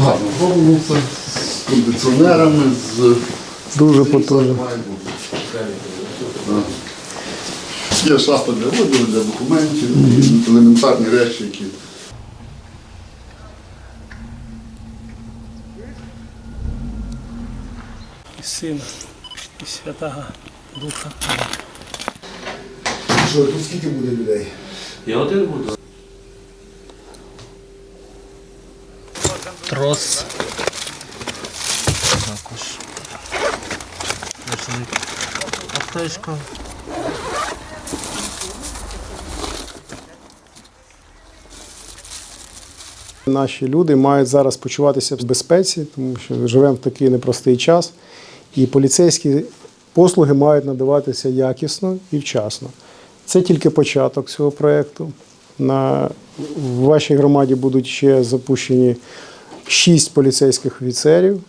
гарно зроблено все з кондиціонерами, з Дуже потужно. Є шафа для одягу, для документів, і елементарні речі, які. і Сина, і Святого Духа. Що, тут скільки буде людей? Я один буду. Трос. Також. Аптечка. Наші люди мають зараз почуватися в безпеці, тому що живемо в такий непростий час, і поліцейські послуги мають надаватися якісно і вчасно. Це тільки початок цього проєкту. На в вашій громаді будуть ще запущені шість поліцейських офіцерів,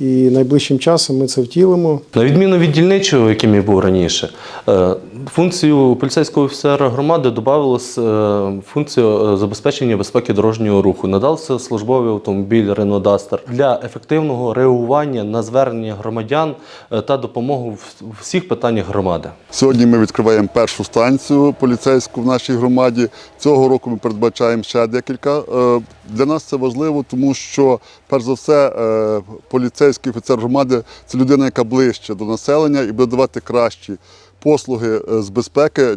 і найближчим часом ми це втілимо. На відміну від дільничого, яким я був раніше, е, функцію поліцейського офіцера громади додавалось е, функцію е, забезпечення безпеки дорожнього руху. Надався службовий автомобіль Renault Duster для ефективного реагування на звернення громадян та допомогу в всіх питаннях громади. Сьогодні ми відкриваємо першу станцію поліцейську в нашій громаді. Цього року ми передбачаємо ще декілька. Для нас це важливо, тому що, перш за все, е, поліцейський офіцер громади це людина, яка ближче до населення і буде давати кращі послуги е, з безпеки.